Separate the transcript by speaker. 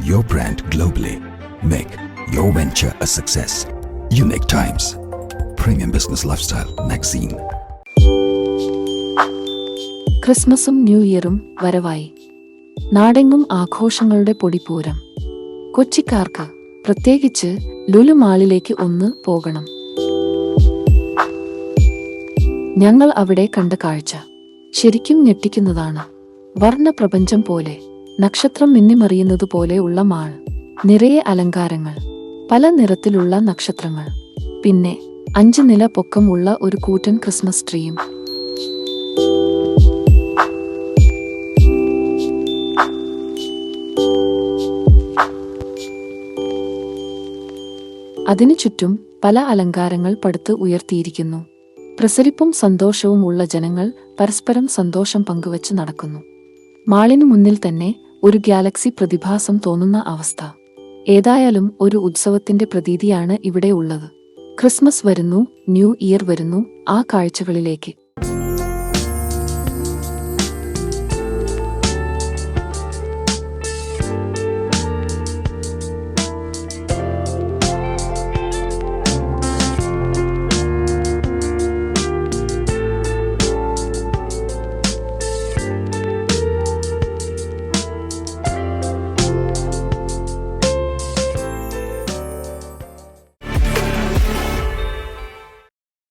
Speaker 1: your brand globally. Make your venture a success. Unique Times, Premium Business Lifestyle Magazine.
Speaker 2: ക്രിസ്മസും new ഇയറും വരവായി നാടെങ്ങും ആഘോഷങ്ങളുടെ പൊടിപൂരം കൊച്ചിക്കാർക്ക് പ്രത്യേകിച്ച് ലുലു മാളിലേക്ക് ഒന്ന് പോകണം ഞങ്ങൾ അവിടെ കണ്ട കാഴ്ച ശരിക്കും ഞെട്ടിക്കുന്നതാണ് വർണ പ്രപഞ്ചം പോലെ നക്ഷത്രം മിന്നിമറിയുന്നതുപോലെ ഉള്ള മാൾ. നിറയെ അലങ്കാരങ്ങൾ. പല നിറത്തിലുള്ള നക്ഷത്രങ്ങൾ. പിന്നെ അഞ്ച് നില പൊക്കമുള്ള ഒരു കൂറ്റൻ ക്രിസ്മസ് ട്രീയും. അതിനു ചുറ്റും പല അലങ്കാരങ്ങൾ പടുത്ത് ഉയർത്തിയിരിക്കുന്നു. പ്രസരിപ്പും സന്തോഷവും ഉള്ള ജനങ്ങൾ പരസ്പരം സന്തോഷം പങ്കുവച്ച് നടക്കുന്നു. മാളിനു മുന്നിൽ തന്നെ ഒരു ഗാലക്സി പ്രതിഭാസം തോന്നുന്ന അവസ്ഥ. ഏതായാലും ഒരു ഉത്സവത്തിന്റെ പ്രതീതിയാണ് ഇവിടെ ഉള്ളത്. ക്രിസ്മസ് വരുന്നു ന്യൂ ഇയർ വരുന്നു ആ കാഴ്ചകളിലേക്ക്.